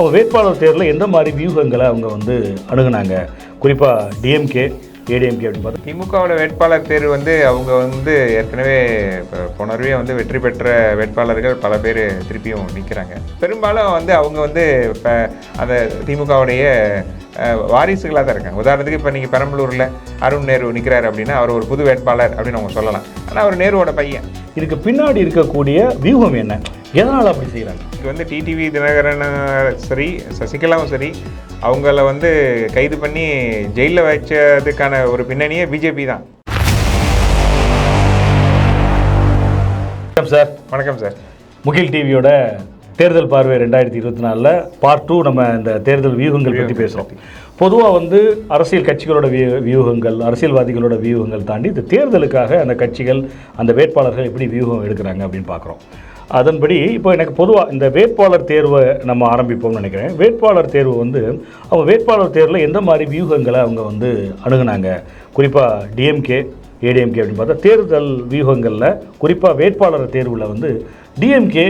அவங்க வேட்பாளர் தேர்தலில் எந்த மாதிரி வியூகங்களை அவங்க வந்து அணுகுனாங்க? குறிப்பாக டிஎம்கே ஏடிஎம்கே அப்படின்னு பார்த்தா. திமுகவோட வேட்பாளர் தேர்வு வந்து அவங்க வந்து ஏற்கனவே போனர்வே வந்து வெற்றி பெற்ற வேட்பாளர்கள் பல பேர் திருப்பியும் நிற்கிறாங்க பெரும்பாலும் வந்து அவங்க வந்து இப்போ அந்த திமுகவுடைய வாரிசுகளாக தான் இருக்காங்க. உதாரணத்துக்கு இப்போ நீங்கள் பெரம்பலூரில் அருண் நேரு நிற்கிறாரு அப்படின்னா அவர் ஒரு புது வேட்பாளர் அப்படின்னு அவங்க சொல்லலாம். ஆனால் அவர் நேருவோட பையன். இதுக்கு பின்னாடி இருக்கக்கூடிய வியூகம் என்ன? எதனால் அப்படி செய்கிறாங்க இது வந்து டிடிவி தினகரன் சரி சசிகலாவும் சரி அவங்கள வந்து கைது பண்ணி ஜெயிலில் வச்சதுக்கான ஒரு பின்னணியே பிஜேபி தான். வணக்கம் சார். வணக்கம் சார். முகில் டிவியோட தேர்தல் பார்வை ரெண்டாயிரத்தி இருபத்தி நாலில் பார்ட் டூ நம்ம இந்த தேர்தல் வியூகங்கள் பற்றி பேசுகிறோம் பொதுவாக வந்து அரசியல் கட்சிகளோட வியூ வியூகங்கள் அரசியல்வாதிகளோட வியூகங்கள் தாண்டி இந்த தேர்தலுக்காக அந்த கட்சிகள் அந்த வேட்பாளர்கள் எப்படி வியூகம் எடுக்கிறாங்க அப்படின்னு பார்க்குறோம். அதன்படி இப்போ எனக்கு பொதுவாக இந்த வேட்பாளர் தேர்வை நம்ம ஆரம்பிப்போம்னு நினைக்கிறேன். வேட்பாளர் தேர்வு வந்து அவங்க வேட்பாளர் தேர்வில் எந்த மாதிரி வியூகங்களை அவங்க வந்து அணுகுனாங்க? குறிப்பாக டிஎம்கே ஏடிஎம்கே அப்படின்னு பார்த்தா தேர்தல் வியூகங்களில் குறிப்பாக வேட்பாளர் தேர்வில் வந்து டிஎம்கே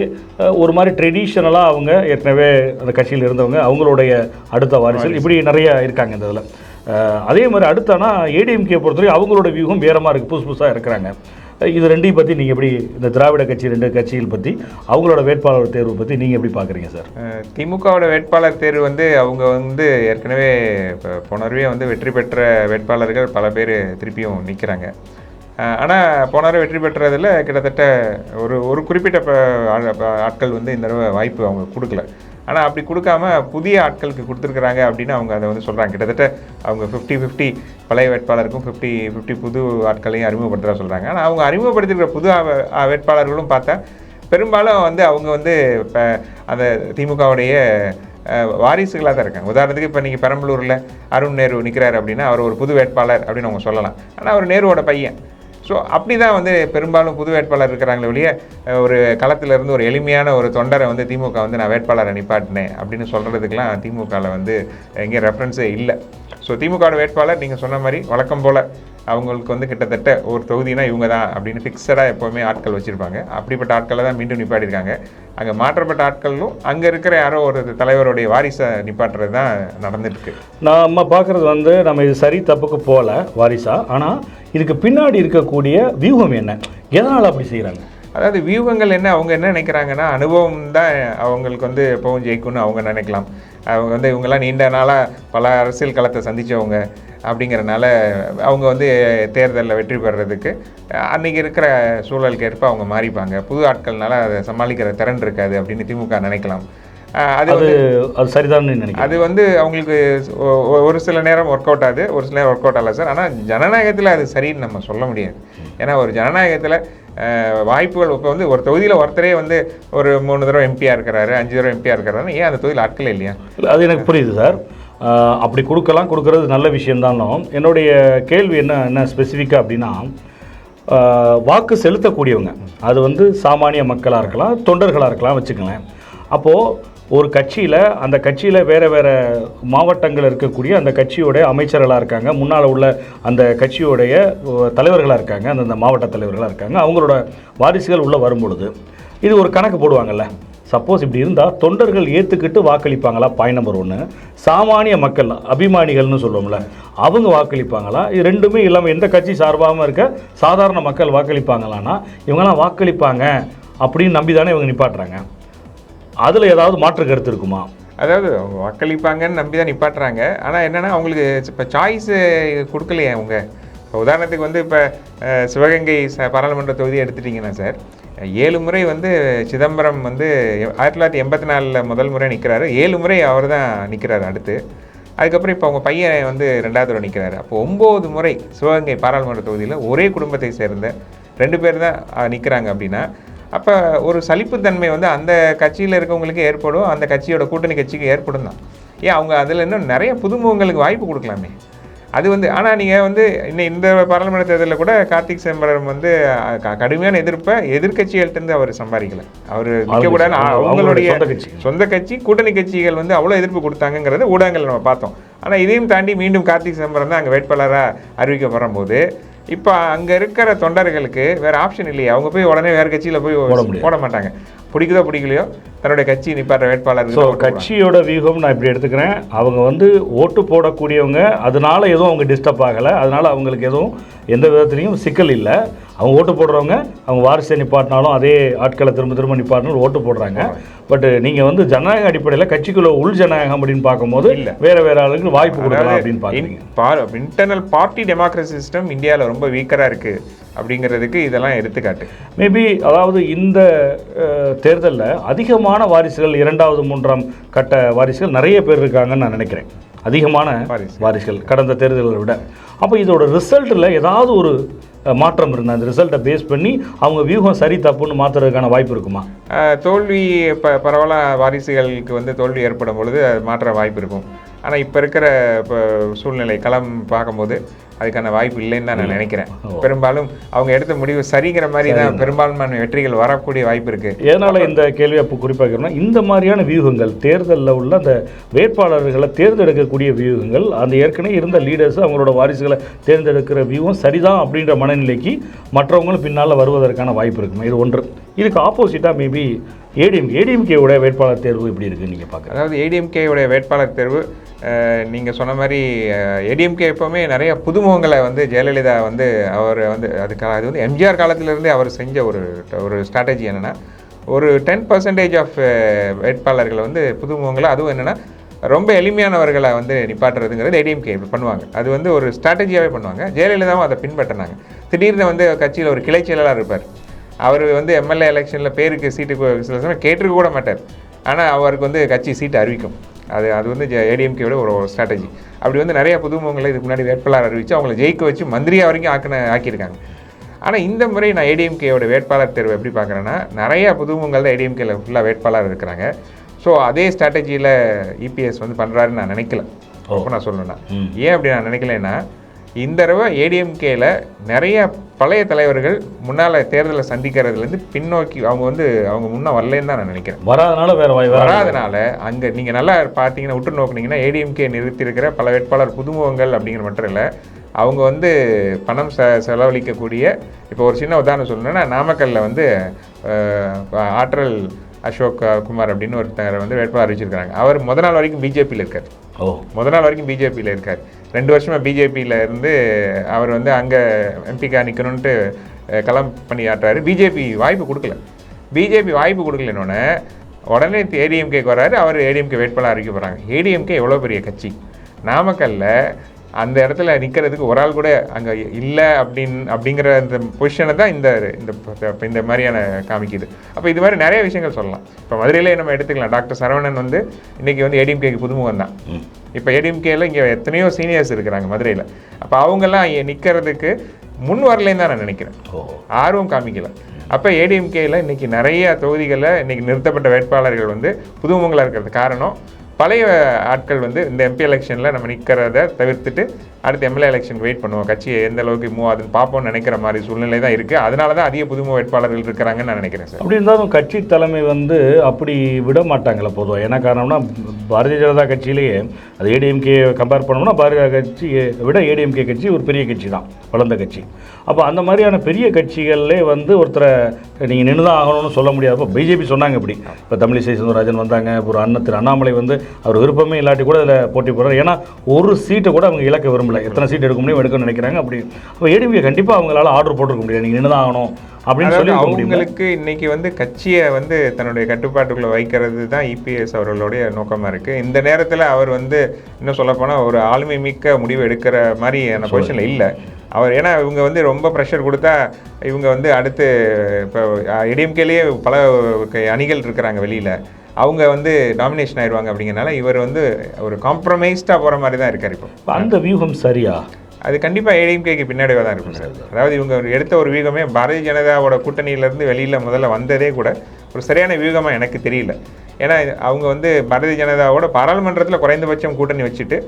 ஒரு மாதிரி ட்ரெடிஷ்னலாக அவங்க ஏற்கனவே அந்த கட்சியில் இருந்தவங்க அவங்களுடைய அடுத்த வாரிசல் இப்படி நிறைய இருக்காங்க இந்த இதில். அதே மாதிரி அடுத்தானா ஏடிஎம்கே பொறுத்தவரைக்கும் அவங்களோட வியூகம் வேறமாக இருக்குது புதுசு புதுசாக இருக்கிறாங்க இது ரெண்டையும் பற்றி நீங்கள் எப்படி இந்த திராவிட கட்சி ரெண்டு கட்சிகள் பற்றி அவங்களோட வேட்பாளர் தேர்வு பற்றி நீங்கள் எப்படி பார்க்குறீங்க சார்? திமுகவோட வேட்பாளர் தேர்வு வந்து அவங்க வந்து ஏற்கனவே இப்போ போனவே வந்து வெற்றி பெற்ற வேட்பாளர்கள் பல பேர் திருப்பியும் நிற்கிறாங்க ஆனால் போனவரை வெற்றி பெற்றதில் கிட்டத்தட்ட ஒரு ஒரு குறிப்பிட்ட ஆட்கள் வந்து இந்த தடவை வாய்ப்பு அவங்க கொடுக்கல. ஆனால் அப்படி கொடுக்காம புதிய ஆட்களுக்கு கொடுத்துருக்குறாங்க அப்படின்னு அவங்க அதை வந்து சொல்கிறாங்க கிட்டத்தட்ட அவங்க ஃபிஃப்டி ஃபிஃப்டி பழைய வேட்பாளருக்கும் ஃபிஃப்டி ஃபிஃப்டி புது ஆட்களையும் அறிமுகப்படுத்துகிறா சொல்கிறாங்க ஆனால் அவங்க அறிமுகப்படுத்திருக்கிற புது வேட்பாளர்களும் பார்த்தா பெரும்பாலும் வந்து அவங்க வந்து இப்போ அந்த திமுகவுடைய வாரிசுகளாக தான் இருக்காங்க. உதாரணத்துக்கு இப்போ நீங்கள் பெரம்பலூரில் அருண் நேரு நிற்கிறாரு அப்படின்னா அவர் ஒரு புது வேட்பாளர் அப்படின்னு அவங்க சொல்லலாம். ஆனால் அவர் நேருவோட பையன். ஸோ அப்படி தான் வந்து பெரும்பாலும் புது வேட்பாளர் இருக்கிறாங்களே ஒழிய ஒரு களத்திலிருந்து ஒரு எளிமையான ஒரு தொண்டரை வந்து திமுக வந்து நான் வேட்பாளரை நிப்பாட்டினேன் அப்படின்னு சொல்கிறதுக்கெலாம் திமுகவில் வந்து எங்கேயும் ரெஃபரன்ஸே இல்லை. ஸோ திமுகவோட வேட்பாளர் நீங்கள் சொன்ன மாதிரி வழக்கம் போல் அவங்களுக்கு வந்து கிட்டத்தட்ட ஒரு தொகுதினா இவங்க தான் அப்படின்னு ஃபிக்ஸடாக எப்போவுமே ஆட்கள் வச்சுருப்பாங்க. அப்படிப்பட்ட ஆட்களை தான் மீண்டும் நிப்பாட்டியிருக்காங்க. அங்கே மாற்றப்பட்ட ஆட்களும் அங்கே இருக்கிற யாரோ ஒரு தலைவருடைய வாரிசை நிப்பாட்டுறது தான் நடந்துட்டுருக்கு. நம்ம பார்க்குறது வந்து நம்ம இது சரி தப்புக்கு போகல வாரிசா. ஆனால் இதுக்கு பின்னாடி இருக்கக்கூடிய வியூகம் என்ன? எதனால் அப்படி செய்கிறாங்க அதாவது வியூகங்கள் என்ன அவங்க என்ன நினைக்கிறாங்கன்னா அனுபவம் தான் அவங்களுக்கு வந்து எப்பவும் ஜெயிக்கும்னு அவங்க நினைக்கலாம். அவங்க வந்து இவங்கெல்லாம் நீண்ட நாளாக பல அரசியல் களத்தை சந்தித்தவங்க அப்படிங்கிறனால அவங்க வந்து தேர்தலில் வெற்றி பெறுறதுக்கு அன்றைக்கி இருக்கிற சூழலுக்கு ஏற்ப அவங்க மாறிப்பாங்க. புது ஆட்கள்னால அதை சமாளிக்கிற திறன் இருக்காது அப்படின்னு திமுக நினைக்கலாம். அது அது சரிதான் நினைக்கிறேன். அது வந்து அவங்களுக்கு ஒரு சில நேரம் ஒர்க் அவுட் ஆகுது ஒரு சில நேரம் ஒர்க் அவுட் ஆகல சார். ஆனால் ஜனநாயகத்தில் அது சரின்னு நம்ம சொல்ல முடியாது. ஏன்னா ஒரு ஜனநாயகத்தில் வாய்ப்புகள் இப்போ வந்து ஒரு தொகுதியில் ஒருத்தரே வந்து ஒரு மூணு தடவை எம்பியாக இருக்கிறாரு அஞ்சு தடவை எம்பியாக இருக்கிறாரு ஏன் அந்த தொகுதியில் ஆட்களே இல்லையா? இல்ல, அது எனக்கு புரியுது சார். அப்படி கொடுக்கலாம் கொடுக்கறது நல்ல விஷயம்தானும் என்னுடைய கேள்வி என்ன என்ன ஸ்பெசிஃபிக்காக அப்படின்னா வாக்கு செலுத்தக்கூடியவங்க அது வந்து சாமானிய மக்களாக இருக்கலாம் தொண்டர்களாக இருக்கலாம் வச்சுக்கங்களேன். அப்போது ஒரு கட்சியில் அந்த கட்சியில் வேறு வேறு மாவட்டங்கள் இருக்கக்கூடிய அந்த கட்சியுடைய அமைச்சர்களாக இருக்காங்க. முன்னால் உள்ள அந்த கட்சியோடைய தலைவர்களாக இருக்காங்க. அந்தந்த மாவட்ட தலைவர்களாக இருக்காங்க. அவங்களோட வாரிசுகள் உள்ளே வரும்பொழுது இது ஒரு கணக்கு போடுவாங்கல்ல. சப்போஸ் இப்படி இருந்தால் தொண்டர்கள் ஏற்றுக்கிட்டு வாக்களிப்பாங்களா? பாயிண்ட் நம்பர் ஒன்று சாமானிய மக்கள் அபிமானிகள்னு சொல்லுவோம்ல அவங்க வாக்களிப்பாங்களா? இது ரெண்டுமே இல்லாமல் எந்த கட்சி சார்பாகவும் இருக்க சாதாரண மக்கள் வாக்களிப்பாங்களான்னா இவங்களாம் வாக்களிப்பாங்க அப்படின்னு நம்பி தானே இவங்க நிப்பாட்டுறாங்க. அதில் ஏதாவது மாற்று கருத்து இருக்குமா? அதாவது வாக்களிப்பாங்கன்னு நம்பி தான் நிப்பாட்டுறாங்க. ஆனால் என்னென்னா அவங்களுக்கு இப்போ சாய்ஸு கொடுக்கலையே அவங்க. இப்போ உதாரணத்துக்கு வந்து இப்போ சிவகங்கை ச பாராளுமன்ற தொகுதி எடுத்துட்டிங்கன்னா சார் ஏழு முறை வந்து சிதம்பரம் வந்து ஆயிரத்தி தொள்ளாயிரத்தி எண்பத்தி நாலில் முதல் முறை நிற்கிறாரு ஏழு முறை அவர் தான் நிற்கிறாரு அடுத்து. அதுக்கப்புறம் இப்போ அவங்க பையன் வந்து ரெண்டாவது தடவை நிற்கிறாரு அப்போ ஒம்பது முறை சிவகங்கை பாராளுமன்ற தொகுதியில் ஒரே குடும்பத்தை சேர்ந்த ரெண்டு பேர் தான் நிற்கிறாங்க அப்படின்னா அப்போ ஒரு சலிப்புத்தன்மை வந்து அந்த கட்சியில் இருக்கவங்களுக்கு ஏற்படும் அந்த கட்சியோட கூட்டணி கட்சிக்கு ஏற்படும் தான். ஏன்? அவங்க அதில் இன்னும் நிறைய புதுமுகங்களுக்கு வாய்ப்பு கொடுக்கலாமே. அது வந்து ஆனால் நீங்கள் வந்து இன்னும் இந்த பாராளுமன்ற தேர்தலில் கூட கார்த்திக் சிதம்பரம் வந்து கடுமையான எதிர்ப்பை எதிர்கட்சிகள்கிட்ட அவர் சம்பாதிக்கல. அவர் நிற்கக்கூடாது அவங்க- அவங்களுடைய சொந்த கட்சி. சொந்த கட்சி கூட்டணி கட்சிகள் வந்து அவ்வளோ எதிர்ப்பு கொடுத்தாங்கங்கிறத ஊடகங்கள் நம்ம பார்த்தோம். ஆனால் இதையும் தாண்டி மீண்டும் கார்த்திக் சிதம்பரம் தான் அங்கே வேட்பாளராக அறிவிக்கப்படுற போது இப்போ அங்கே இருக்கிற தொண்டர்களுக்கு வேற ஆப்ஷன் இல்லையே. அவங்க போய் உடனே வேற கட்சியில் போய் போட மாட்டாங்க. பிடிக்குதோ பிடிக்கலையோ தன்னுடைய கட்சி நிப்பாட்டுற வேட்பாளர் ஸோ கட்சியோட வியூகம் நான் இப்படி எடுத்துக்கிறேன். அவங்க வந்து ஓட்டு போடக்கூடியவங்க. அதனால எதுவும் அவங்க டிஸ்டர்ப் ஆகலை. அதனால அவங்களுக்கு எதுவும் எந்த விதத்துலையும் சிக்கல் இல்லை. அவங்க ஓட்டு போடுறவங்க அவங்க வாரிசை நிப்பாட்டினாலும் அதே ஆட்களை திரும்ப திரும்ப நிப்பாட்டினாலும் ஓட்டு போடுறாங்க. பட் நீங்கள் வந்து ஜனநாயக அடிப்படையில் கட்சிக்குள்ள உள் ஜனநாயகம் அப்படின்னு பார்க்கும்போது இல்ல. வேற வேற ஆளுங்களுக்கு வாய்ப்பு கொடுக்கலாம் அப்படின்னு பார்க்குறீங்க. இன்டர்னல் பார்ட்டி டெமோக்ரஸி சிஸ்டம் இந்தியாவில் ரொம்ப வீக்கராக இருக்கு அப்படிங்கிறதுக்கு இதெல்லாம் எடுத்துக்காட்டு. மேபி அதாவது இந்த தேர்தலில் அதிகமான வாரிசுகள் இரண்டாவது மூன்றாம் கட்ட வாரிசுகள் நிறைய பேர் இருக்காங்கன்னு நான் நினைக்கிறேன். அதிகமான வாரிசு. வாரிசுகள் கடந்த தேர்தல்களை விட. அப்போ இதோட ரிசல்ட்டில் ஏதாவது ஒரு மாற்றம் இருந்தால் அந்த ரிசல்ட்டை பேஸ் பண்ணி அவங்க வியூகம் சரி தப்புன்னு மாற்றுறதுக்கான வாய்ப்பு இருக்குமா? தோல்வி ப பரவலாக வாரிசுகளுக்கு வந்து தோல்வி ஏற்படும் பொழுது மாற்ற வாய்ப்பு இருக்கும். ஆனால் இப்போ இருக்கிற இப்போ சூழ்நிலை களம் பார்க்கும்போது அதுக்கான வாய்ப்பு இல்லைன்னு தான் நான் நினைக்கிறேன். பெரும்பாலும் அவங்க எடுத்த முடிவு சரிங்கிற மாதிரி தான் பெரும்பான்மையான வெற்றிகள் வரக்கூடிய வாய்ப்பு இருக்கு. எதனால் இந்த கேள்வி அப்போ குறிப்பாக இந்த மாதிரியான வியூகங்கள் தேர்தலில் உள்ள அந்த வேட்பாளர்களை தேர்ந்தெடுக்கக்கூடிய வியூகங்கள் அந்த ஏற்கனவே இருந்த லீடர்ஸ் அவங்களோட வாரிசுகளை தேர்ந்தெடுக்கிற வியூகம் சரிதான் அப்படின்ற மனநிலைக்கு மற்றவங்களும் பின்னால் வருவதற்கான வாய்ப்பு இருக்குமா? இது ஒன்று. இதுக்கு ஆப்போசிட்டாக மேபி ஏடிஎம் ஏடிஎம்கேவோட வேட்பாளர் தேர்வு எப்படி இருக்குன்னு நீங்கள் பார்க்குறேன் அதாவது ஏடிஎம்கேவுடைய வேட்பாளர் தேர்வு நீங்கள் சொன்ன மாதிரி ஏடிஎம்கே எப்போவுமே நிறைய புதுமுகங்களை வந்து ஜெயலலிதா வந்து அவர் வந்து அதுக்காக அது வந்து எம்ஜிஆர் காலத்திலிருந்தே அவர் செஞ்ச ஒரு ஒரு ஸ்ட்ராட்டஜி என்னென்னா ஒரு டென் பர்சன்டேஜ் ஆஃப் வேட்பாளர்களை வந்து புதுமுகங்களை அதுவும் என்னென்னா ரொம்ப எளிமையானவர்களை வந்து நிப்பாட்டுறதுங்கிறது ஏடிஎம்கே இப்படி பண்ணுவாங்க. அது வந்து ஒரு ஸ்ட்ராட்டஜியாகவே பண்ணுவாங்க. ஜெயலலிதாவும் அதை பின்பற்றினாங்க. திடீர்னு வந்து கட்சியில் ஒரு கிளை செயலாளர் இருப்பார். அவர் வந்து எம்எல்ஏ எலெக்ஷனில் பேருக்கு சீட்டு சில சமயம் கேட்டிருக்க கூட மாட்டார். ஆனால் அவருக்கு வந்து கட்சி சீட்டு அறிவிக்கும். அது அது வந்து ஏடிஎம்கேவோட ஒரு ஸ்ட்ராட்டஜி அப்படி வந்து நிறைய புதுமுகங்களை இதுக்கு முன்னாடி வேட்பாளர் அறிவித்து அவங்கள ஜெயிக்க வச்சு மந்திரியா வரைக்கும் ஆக்கின ஆக்கியிருக்காங்க. ஆனால் இந்த முறை நான் ஏடிஎம்கேயோட வேட்பாளர் தேர்வு எப்படி பார்க்குறேன்னா நிறைய புதுமுகங்கள் தான் ஏடிஎம்கேல ஃபுல்லாக வேட்பாளர் இருக்கிறாங்க. ஸோ அதே ஸ்ட்ராட்டஜியில் இபிஎஸ் வந்து பண்ணுறாருன்னு நான் நினைக்கல. அப்போ நான் சொல்லணும்னா. ஏன் அப்படி நான் நினைக்கலைன்னா இந்த தடவை ஏடிஎம்கேல நிறைய பழைய தலைவர்கள் முன்னால் தேர்தலை சந்திக்கிறதுலேருந்து பின்னோக்கி அவங்க வந்து அவங்க முன்ன வரலன்னு தான் நான் நினைக்கிறேன். வராதனால வேற வராதனால அங்கே நீங்கள் நல்லா பார்த்தீங்கன்னா உற்று நோக்குனீங்கன்னா ஏடிஎம்கே நிறுத்தியிருக்கிற பல வேட்பாளர் புதுமுகங்கள் அப்படிங்கிற மட்டும் இல்லை. அவங்க வந்து பணம் செ செலவழிக்கக்கூடிய இப்போ ஒரு சின்ன உதாரணம் சொல்லணும்னா நாமக்கல்ல வந்து ஆற்றல் அசோக் குமார் அப்படின்னு ஒருத்தர் வந்து வேட்பாளர் அறிவிச்சிருக்காங்க அவர் முத நாள் வரைக்கும் பிஜேபியில் இருக்கார். ஓ. முத நாள் வரைக்கும் பிஜேபியில் இருக்கார். ரெண்டு வருஷமாக பிஜேபியில் இருந்து அவர் வந்து அங்கே எம்பிக்காக நிற்கணுன்ட்டு களம் பண்ணி ஆட்டுறாரு. பிஜேபி வாய்ப்பு கொடுக்கல. பிஜேபி வாய்ப்பு கொடுக்கலன்னொன்னே உடனே ஏடிஎம்கேக்கு வராரு அவர் ஏடிஎம்கே வேட்பாளர் அறிவிக்க போகிறாங்க ஏடிஎம்கே எவ்வளோ பெரிய கட்சி? நாமக்கல்லில் அந்த இடத்துல நிற்கிறதுக்கு ஒரு ஆள் கூட அங்கே இல்லை அப்படின் அப்படிங்கிற இந்த பொசிஷனை தான் இந்த இந்த மாதிரியான காமிக்குது. அப்போ இது மாதிரி நிறைய விஷயங்கள் சொல்லலாம். இப்போ மதுரையிலே நம்ம எடுத்துக்கலாம். டாக்டர் சரவணன் வந்து இன்னைக்கு வந்து ஏடிஎம்கேக்கு புதுமுகம் தான். இப்போ ஏடிஎம்கேல இங்கே எத்தனையோ சீனியர்ஸ் இருக்கிறாங்க மதுரையில். அப்போ அவங்கெல்லாம் நிற்கிறதுக்கு முன் வரலைன்னு தான் நான் நினைக்கிறேன். ஆர்வம் காமிக்கல. அப்போ ஏடிஎம்கேல இன்னைக்கு நிறைய தொகுதிகளில் இன்னைக்கு நிறுத்தப்பட்ட வேட்பாளர்கள் வந்து புதுமுகங்களாக இருக்கிறது காரணம் பழைய ஆட்கள் வந்து இந்த எம்பி எலெக்ஷனில் நம்ம நிற்கிறத தவிர்த்துட்டு அடுத்து எம்எல்ஏ எலெக்ஷன் வெயிட் பண்ணுவோம். கட்சி எந்த அளவுக்கு மூவ் ஆகுதுன்னு பார்ப்போம்னு நினைக்கிற மாதிரி சூழ்நிலை தான் இருக்குது அதனால தான் அதிக புதுமுக வேட்பாளர்கள் இருக்கிறாங்கன்னு நான் நினைக்கிறேன் சார். அப்படி இருந்தாலும் கட்சி தலைமை வந்து அப்படி விட மாட்டாங்களே பொதுவாக என்ன காரணம்னா பாரதிய ஜனதா கட்சியிலேயே அது ஏடிஎம்கே கம்பேர் பண்ணோம்னா பாரதிய கட்சியை விட ஏடிஎம்கே கட்சி ஒரு பெரிய கட்சி தான் வளர்ந்த கட்சி. அப்போ அந்த மாதிரியான பெரிய கட்சிகள்லே வந்து ஒருத்தரை நீங்கள் நின்று தான் ஆகணும்னு சொல்ல முடியாது. இப்போ பிஜேபி சொன்னாங்க இப்படி. இப்போ தமிழிசை சவுந்தரராஜன் வந்தாங்க ஒரு அண்ணன் திரு அண்ணாமலை வந்து அவர் விருப்பமே இல்லாட்டி கூட இதில் போட்டி போடுறாரு. ஏன்னா ஒரு சீட்டை கூட அவங்க இழக்க விரும்பல. எத்தனை சீட் எடுக்க முடியும் எடுக்கணும்னு நினைக்கிறாங்க. அப்படி. அப்போ ஏடிஎம்கே கண்டிப்பாக அவங்களால ஆர்டர் போட்டிருக்க முடியாது. நீங்கள் நின்று தான் ஆகணும் அப்படின்னு சொல்லி அவங்களுக்கு இன்னைக்கு வந்து கட்சியை வந்து தன்னுடைய கட்டுப்பாட்டுக்குள்ள வைக்கிறது தான் இபிஎஸ் அவர்களுடைய நோக்கமா இருக்கு. இந்த நேரத்துல அவர் வந்து இன்னும் சொல்ல ஒரு ஆளுமை மிக்க முடிவு எடுக்கிற மாதிரியான பொசிஷன்ல இல்ல. அவர் ஏன்னா இவங்க வந்து ரொம்ப ப்ரெஷர் கொடுத்தா இவங்க வந்து அடுத்து இப்போ இடிஎம்கேலேயே பல அணிகள் இருக்கிறாங்க வெளியில. அவங்க வந்து நாமினேஷன் ஆயிடுவாங்க அப்படிங்கறனால இவர் வந்து ஒரு காம்ப்ரமைஸ்டாக போற மாதிரி தான் இருக்கார் இப்போ. அந்த வியூகம் சரியா? அது கண்டிப்பாக ஏடிஎம்கேக்கு பின்னாடியே தான் இருக்கும் சார். அதாவது இவங்க எடுத்த ஒரு வியூகமே பாரதிய ஜனதாவோட கூட்டணியிலேருந்து வெளியில் முதல்ல வந்ததே கூட ஒரு சரியான வியூகமாக எனக்கு தெரியல. ஏன்னா அவங்க வந்து பாரதிய ஜனதாவோட பாராளுமன்றத்தில் குறைந்தபட்சம் கூட்டணி வச்சுட்டு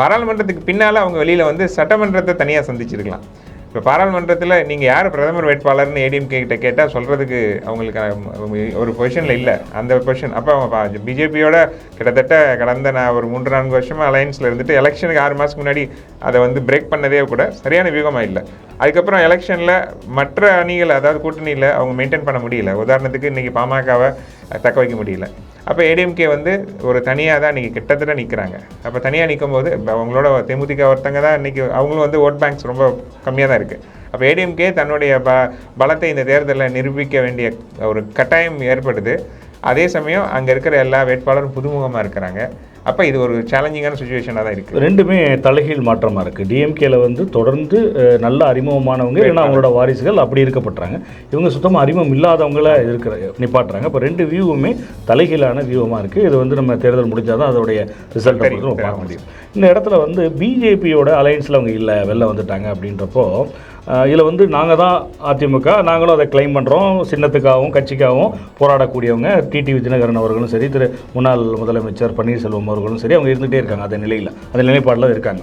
பாராளுமன்றத்துக்கு பின்னால் அவங்க வெளியில் வந்து சட்டமன்றத்தை தனியாக சந்திச்சிருக்கலாம். இப்போ பாராளுமன்றத்தில் நீங்கள் யார் பிரதமர் வேட்பாளர்னு ஏடிஎம்கே கிட்ட கேட்டால் சொல்கிறதுக்கு அவங்களுக்கு ஒரு பொசிஷனில் இல்லை. அந்த பொசிஷன் அப்போ அவங்க பிஜேபியோட கிட்டத்தட்ட கடந்த நான் ஒரு மூன்று நான்கு வருஷமாக அலையன்ஸில் இருந்துட்டு எலெக்ஷனுக்கு ஆறு மாதத்துக்கு முன்னாடி அதை வந்து பிரேக் பண்ணதே கூட சரியான வியூகமாக இல்லை. அதுக்கப்புறம் எலெக்ஷனில் மற்ற அணிகள் அதாவது கூட்டணியில் அவங்க மெயின்டைன் பண்ண முடியல. உதாரணத்துக்கு இன்றைக்கி பாமகவை தக்க வைக்க முடியல. அப்போ ஏடிஎம்கே வந்து ஒரு தனியாக தான் இன்றைக்கி கிட்டத்தட்ட நிற்கிறாங்க அப்போ தனியாக நிற்கும் போது அவங்களோட தேமுதிக ஒருத்தங்க தான் இன்றைக்கி அவங்களும் வந்து ஓட் பேங்க்ஸ் ரொம்ப கம்மியாக தான் இருக்குது அப்போ ஏடிஎம்கே தன்னுடைய ப பலத்தை இந்த தேர்தலில் நிரூபிக்க வேண்டிய ஒரு கட்டாயம் ஏற்படுது. அதே சமயம் அங்கே இருக்கிற எல்லா வேட்பாளரும் புதுமுகமாக இருக்கிறாங்க. அப்போ இது ஒரு சேலஞ்சிங்கான சுச்சுவேஷனாக தான் இருக்குது ரெண்டுமே தலைகீழ் மாற்றமாக இருக்குது டிஎம்கேல வந்து தொடர்ந்து நல்ல அறிமுகமானவங்க இல்லைன்னா அவங்களோட வாரிசுகள் அப்படி இருக்கப்பட்டாங்க இவங்க சுத்தமாக அறிமுகம் இல்லாதவங்கள இருக்கிற நிப்பாட்டுறாங்க. இப்போ ரெண்டு வியூவுமே தலைகீழான வியூவமாக இருக்குது இது வந்து நம்ம தேர்தல் முடிஞ்சால் தான் அதோடைய நம்ம பார்க்க முடியும். இந்த இடத்துல வந்து பிஜேபியோட அலையன்ஸில் அவங்க இல்லை வெளில வந்துட்டாங்க அப்படின்றப்போ இதில் வந்து நாங்கள் தான் அதிமுக நாங்களும் அதை கிளைம் பண்ணுறோம் சின்னத்துக்காகவும் கட்சிக்காகவும் போராடக்கூடியவங்க டிடி விஜயநகரன் அவர்களும் சரி திரு. முன்னாள் முதலமைச்சர் பன்னீர்செல்வம் அவர்களும் சரி அவங்க இருந்துகிட்டே இருக்காங்க அந்த நிலையில். அந்த நிலைப்பாடில் இருக்காங்க.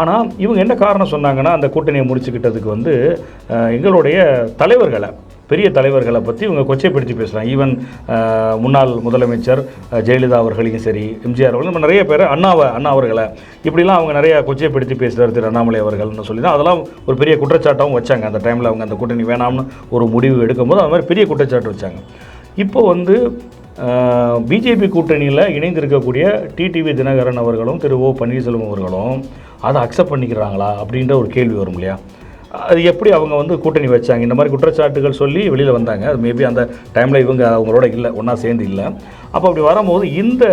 ஆனால் இவங்க என்ன காரணம் சொன்னாங்கன்னா அந்த கூட்டணியை முடிச்சுக்கிட்டதுக்கு வந்து எங்களுடைய தலைவர்களை பெரிய தலைவர்களை பற்றி இவங்க கொச்சைப்படுத்தி பேசுகிறாங்க ஈவன் முன்னாள் முதலமைச்சர் ஜெயலலிதா அவர்களையும் சரி எம்ஜிஆர் அவர்கள் நம்ம நிறைய பேர் அண்ணாவை அண்ணா அவர்களை இப்படிலாம் அவங்க நிறைய கொச்சைப்படுத்தி பேசுகிறார் திரு அண்ணாமலை அவர்கள்னு சொல்லி தான் அதெல்லாம் ஒரு பெரிய குற்றச்சாட்டாகவும் வச்சாங்க. அந்த டைமில் அவங்க அந்த கூட்டணி வேணாம்னு ஒரு முடிவு எடுக்கும்போது அது மாதிரி பெரிய குற்றச்சாட்டு வச்சாங்க. இப்போ வந்து பிஜேபி கூட்டணியில் இணைந்திருக்கக்கூடிய டிடிவி தினகரன் அவர்களும் திரு ஓ பன்னீர்செல்வம் அவர்களும் அதை அக்செப்ட் பண்ணிக்கிறாங்களா அப்படின்ற ஒரு கேள்வி வரும் இல்லையா? அது எப்படி அவங்க வந்து கூட்டணி வச்சாங்க? இந்த மாதிரி குற்றச்சாட்டுகள் சொல்லி வெளியில் வந்தாங்க. அது மேபி அந்த டைமில் இவங்க அவங்களோட இல்லை ஒன்றா சேர்ந்து இல்லை. அப்போ அப்படி வரும்போது இந்த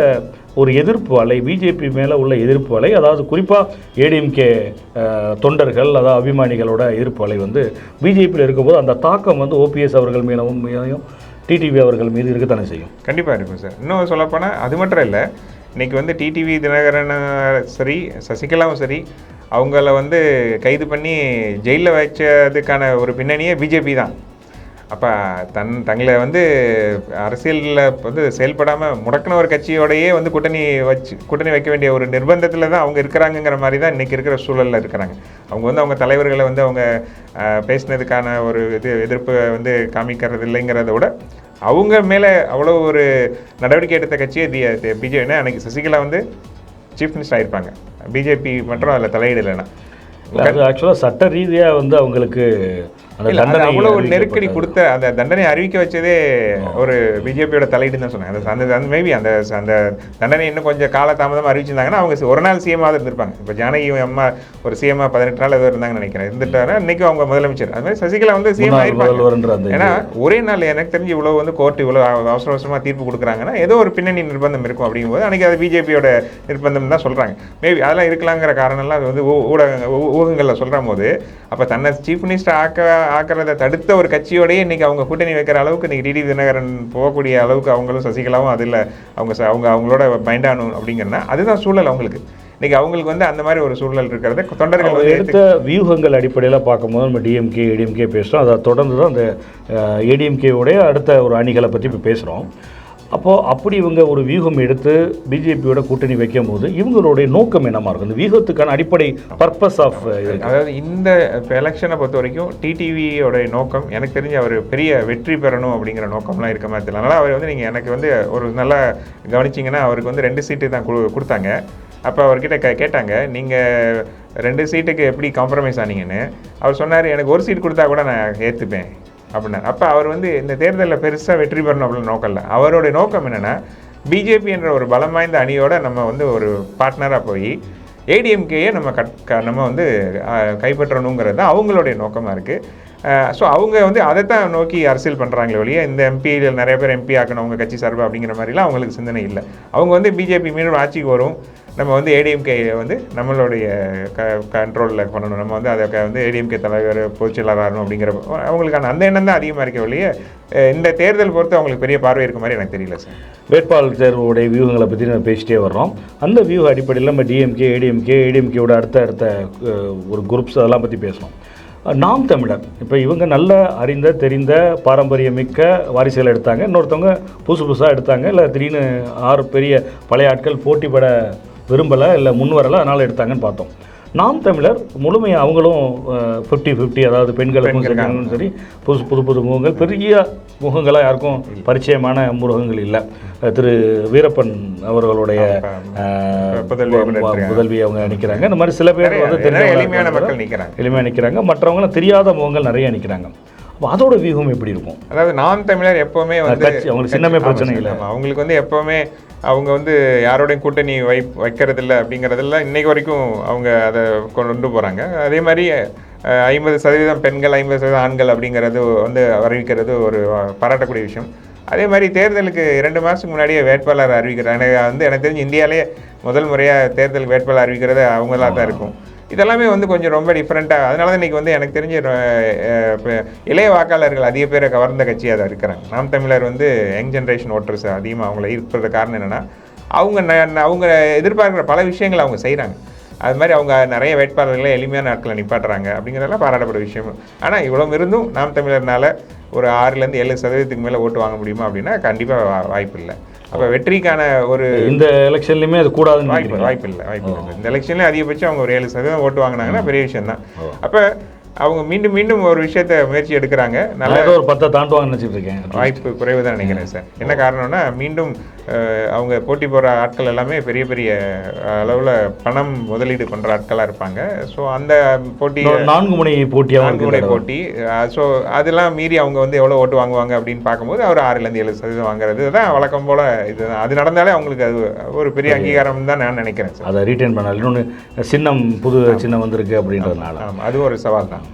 ஒரு எதிர்ப்பு அலை பிஜேபி மேலே உள்ள எதிர்ப்பு அலை அதாவது குறிப்பாக ஏடிஎம்கே தொண்டர்கள் அதாவது அபிமானிகளோட எதிர்ப்பு அலை வந்து பிஜேபியில் இருக்கும்போது அந்த தாக்கம் வந்து ஓபிஎஸ் அவர்கள் மீதும் மீதையும் டிடிவி அவர்கள் மீது இருக்கத்தானே செய்யும்? கண்டிப்பாக இருக்கும் சார். இன்னும் சொல்லப்போனால் அது மட்டும் இல்லை. இன்னைக்கு வந்து டிடிவி தினகரன் சரி சசிகலாவும் சரி அவங்கள வந்து கைது பண்ணி ஜெயிலில் வச்சதுக்கான ஒரு பின்னணியே பிஜேபி தான். அப்போ தன் தங்களை வந்து அரசியலில் வந்து செயல்படாமல் முடக்கின ஒரு கட்சியோடையே வந்து கூட்டணி வச்சு கூட்டணி வைக்க வேண்டிய ஒரு நிர்பந்தத்தில் தான் அவங்க இருக்கிறாங்கங்கிற மாதிரி தான் இன்றைக்கி இருக்கிற சூழலில் இருக்கிறாங்க. அவங்க வந்து அவங்க தலைவர்களை வந்து அவங்க பேசினதுக்கான ஒரு இது எதிர்ப்பு வந்து காமிக்கிறது இல்லைங்கிறத விட அவங்க மேலே அவ்வளோ ஒரு நடவடிக்கை எடுத்த கட்சியை தி அன்றைக்கி சசிகலா வந்து சீஃப் மினிஸ்டர் ஆயிருப்பாங்க. பிஜேபி மற்றும் அதில் தலையிடலைன்னா ஆக்சுவலாக சட்ட ரீதியாக வந்து அவங்களுக்கு அவ்வளோ ஒரு நெருக்கடி. கொடுத்த அந்த தண்டனை அறிவிக்க வச்சதே ஒரு பிஜேபியோட தலையீடுன்னு தான் சொன்னாங்க அந்த அந்த மேபி அந்த அந்த தண்டனை இன்னும் கொஞ்சம் காலதாமதமாக அறிவிச்சிருந்தாங்கன்னா அவங்க ஒரு நாள் சிஎம்மாக இருந்திருப்பாங்க. இப்போ ஜானகி அம்மா ஒரு சிஎம்மாக பதினெட்டு நாள் ஏதோ இருந்தாங்கன்னு நினைக்கிறேன். இருந்துட்டாரு இன்னைக்கு அவங்க முதலமைச்சர். அது மாதிரி சசிகலா வந்து சிஎம் ஆயிருப்பாங்க ஏன்னா ஒரே நாள் எனக்கு தெரிஞ்சு இவ்வளோ வந்து கோர்ட் இவ்வளோ அவசர அவசரமாக தீர்ப்பு கொடுக்குறாங்கன்னா ஏதோ ஒரு பின்னணி நிர்பந்தம் இருக்கும் அப்படிங்கும்போது அன்றைக்கி அது பிஜேபியோட நிர்பந்தம் தான் சொல்கிறாங்க மேபி அதெல்லாம் இருக்கலாங்கிற காரணம்லாம் அது வந்து ஊடக ஊ- ஊடகங்களில் சொல்கிற போது அப்போ தன்னை சீஃப் மினிஸ்டர் ஆக்க ஆக்கிறத தடுத்த ஒரு கட்சியோடயே இன்னைக்கு அவங்க கூட்டணி வைக்கிற அளவுக்கு இன்னைக்கு டிடி தினகரன் போகக்கூடிய அளவுக்கு அவங்களும் சசிகலாவும் அதில் அவங்க அவங்க அவங்களோட பைண்டானும் அப்படிங்கிறனா அதுதான் சூழல் அவங்களுக்கு. இன்னைக்கு அவங்களுக்கு வந்து அந்த மாதிரி ஒரு சூழல் இருக்கிறத தொண்டர்கள் எடுத்த வியூகங்கள் அடிப்படையில் பார்க்கும்போது நம்ம டிஎம்கே ஏடிஎம்கே பேசுகிறோம் அதை தொடர்ந்து தான் அந்த ஏடிஎம்கேவுடைய அடுத்த ஒரு அணிகளை பற்றி இப்போ பேசுகிறோம் அப்போது அப்படி இவங்க ஒரு வியூகம் எடுத்து பிஜேபியோட கூட்டணி வைக்கும் போது இவங்களுடைய நோக்கம் என்னமா இருக்கும் இந்த வியூகத்துக்கான அடிப்படை பர்பஸ் ஆஃப் அதாவது இந்த எலெக்ஷனை பொறுத்த வரைக்கும் டிடிவியோட நோக்கம் எனக்கு தெரிஞ்சு அவர் பெரிய வெற்றி பெறணும் அப்படிங்கிற நோக்கம்லாம் இருக்க மாதிரி தெரியல. அதனால் அவர் வந்து நீங்கள் எனக்கு வந்து ஒரு நல்லா கவனிச்சிங்கன்னா அவருக்கு வந்து ரெண்டு சீட்டு தான் கொடு கொடுத்தாங்க. அப்போ அவர்கிட்ட கே கேட்டாங்க நீங்கள் ரெண்டு சீட்டுக்கு எப்படி காம்ப்ரமைஸ் ஆனீங்கன்னு? அவர் சொன்னார் எனக்கு ஒரு சீட் கொடுத்தா கூட நான் ஏற்றுப்பேன் அப்படின்னாரு. அப்போ அவர் வந்து இந்த தேர்தலில் பெருசாக வெற்றி பெறணும் அப்படின்னு நோக்கம் இல்லை. அவருடைய நோக்கம் என்னென்னா பிஜேபி என்ற ஒரு பலம் வாய்ந்த அணியோட நம்ம வந்து ஒரு பார்ட்னராக போய் ஏடிஎம்கேயே நம்ம கட் க- நம்ம வந்து கைப்பற்றணுங்கிறது தான் அவங்களுடைய நோக்கமாக இருக்குது ஸோ அவங்க வந்து அதை தான் நோக்கி அரசியல் பண்ணுறாங்களே ஒழிய இந்த எம்பியில் நிறைய பேர் எம்பி ஆக்கணும் அவங்க கட்சி சார்பு அப்படிங்கிற மாதிரிலாம் அவங்களுக்கு சிந்தனை இல்லை. அவங்க வந்து பிஜேபி மீண்டும் ஆட்சிக்கு வரும். நம்ம வந்து ஏடிஎம்கே வந்து நம்மளுடைய க கண்ட்ரோலில் பண்ணணும். நம்ம வந்து அதை க- வந்து ஏடிஎம்கே தலைவர் பொதுச்செயலாளர் ஆகணும் அப்படிங்கிற அவங்களுக்கான அந்த எண்ணம் தான் அதிகமாக இருக்க வழியே இந்த தேர்தல் பொறுத்து அவங்களுக்கு பெரிய பார்வை இருக்க மாதிரி எனக்கு தெரியல சார். வேட்பாளர் தேர்வுடைய வியூகங்களை பற்றி நம்ம பேசிட்டே வர்றோம். அந்த வியூக அடிப்படையில் நம்ம டிஎம்கே ஏடிஎம்கே ஏடிஎம்கேவோட அடுத்த அடுத்த ஒரு குரூப்ஸ் அதெல்லாம் பற்றி பேசணும். நாம் தமிழர். இப்போ இவங்க நல்ல அறிந்த தெரிந்த பாரம்பரியமிக்க வாரிசுகளை எடுத்தாங்க. இன்னொருத்தவங்க புதுசு புதுசாக எடுத்தாங்க. இல்லை திடீர்னு ஆறு பெரிய பழைய ஆட்கள் போட்டிப்பட விரும்பலை இல்லை முன் வரலை அதனால் எடுத்தாங்கன்னு பார்த்தோம். நாம் தமிழர் முழுமையாக அவங்களும் ஃபிஃப்டி ஃபிஃப்டி அதாவது பெண்களுக்கும் சரி, சரி புது புது புது முகங்கள் பெரிய முகங்களாக யாருக்கும் பரிச்சயமான முகங்கள் இல்லை. திரு வீரப்பன் அவர்களுடைய புதல்வி அவங்க நிற்கிறாங்க. இந்த மாதிரி சில பேர் வந்து எளிமையான. மக்கள் நிற்கிறாங்க எளிமையாக நிற்கிறாங்க மற்றவங்களும் தெரியாத முகங்கள் நிறைய நிற்கிறாங்க அப்போ அதோட வியூகம் எப்படி இருக்கும்? அதாவது நாம் தமிழர் எப்பவுமே வந்து அவங்களுக்கு சின்னமே பிரச்சனை இல்லை. அவங்களுக்கு வந்து எப்பவுமே அவங்க வந்து யாரோடையும் கூட்டணி வை வைக்கிறது இல்லை அப்படிங்கிறதெல்லாம் இன்னைக்கு வரைக்கும் அவங்க அதை கொண்டு போகிறாங்க அதே மாதிரி ஐம்பது சதவீதம் பெண்கள் ஐம்பது சதவீதம் ஆண்கள் அப்படிங்கிறது வந்து அறிவிக்கிறது ஒரு பாராட்டக்கூடிய விஷயம். அதே மாதிரி தேர்தலுக்கு இரண்டு மாதத்துக்கு முன்னாடியே வேட்பாளர் அறிவிக்கிறாங்க எனக்கு வந்து எனக்கு தெரிஞ்சு இந்தியாவிலே முதல் முறையாக தேர்தல் வேட்பாளர் அறிவிக்கிறது அவங்களா தான் இருக்கும். இதெல்லாமே வந்து கொஞ்சம் ரொம்ப டிஃப்ரெண்ட்டாக அதனால தான் இன்றைக்கி வந்து எனக்கு தெரிஞ்சு இளைய வாக்காளர்கள் அதிக பேரை கவர்ந்த கட்சியாக தான் இருக்கிறாங்க. நாம் தமிழர் வந்து யங் ஜென்ரேஷன் ஓட்டர்ஸ் அதிகமாக அவங்கள இருக்கிறது காரணம் என்னென்னா அவங்க அவங்க எதிர்பார்க்குற பல விஷயங்களை அவங்க செய்கிறாங்க அது மாதிரி அவங்க நிறைய வேட்பாளர்களை எளிமையான நாட்களை நிப்பாட்டுறாங்க அப்படிங்கிறதெல்லாம் பாராட்டப்பட விஷயம். ஆனால் இவ்வளோ இருந்தும் நாம் தமிழர்னால ஒரு ஆறுலேருந்து ஏழு சதவீதத்துக்கு மேலே ஓட்டு வாங்க முடியுமா அப்படின்னா கண்டிப்பாக வாய்ப்பு இல்லை அப்போ வெற்றிக்கான ஒரு இந்த எலெக்ஷன்லையுமே அது கூடாதுன்னு வாய்ப்பு? வாய்ப்பு இல்லை வாய்ப்பு இல்லை. இந்த எலெக்ஷன்ல அதிகபட்சம் அவங்க ஒரு ஏழு சதவீதம் ஓட்டு வாங்கினாங்கன்னா பெரிய விஷயம் தான் அப்போ அவங்க மீண்டும் மீண்டும் ஒரு விஷயத்த முயற்சி எடுக்கிறாங்க. நல்ல ஒரு பத்தை தாண்டுவாங்கன்னு நினச்சிட்டு இருக்கேன். வாய்ப்பு குறைவு தான் நினைக்கிறேன் சார் என்ன காரணம்னா மீண்டும் அவங்க போட்டி போடுற ஆட்கள் எல்லாமே பெரிய பெரிய அளவில் பணம் முதலீடு பண்ணுற ஆட்களாக இருப்பாங்க. ஸோ அந்த போட்டி நான்கு முனை போட்டியாகவும் நான்கு முனை போட்டி ஸோ அதெல்லாம் மீறி அவங்க வந்து எவ்வளோ ஓட்டு வாங்குவாங்க அப்படின்னு பார்க்கும்போது அவர் ஆறுலேருந்து ஏழு சதவீதம் வாங்குறது தான் வழக்கம் போல் இது அது நடந்தாலே அவங்களுக்கு அது ஒரு பெரிய அங்கீகாரம் தான் நான் நினைக்கிறேன் சார் அதை ரீட்டைன் பண்ணல. இன்னொன்று சின்னம் புது சின்னம் வந்திருக்கு அப்படின்றதுனால. அது ஒரு சவால் தான்.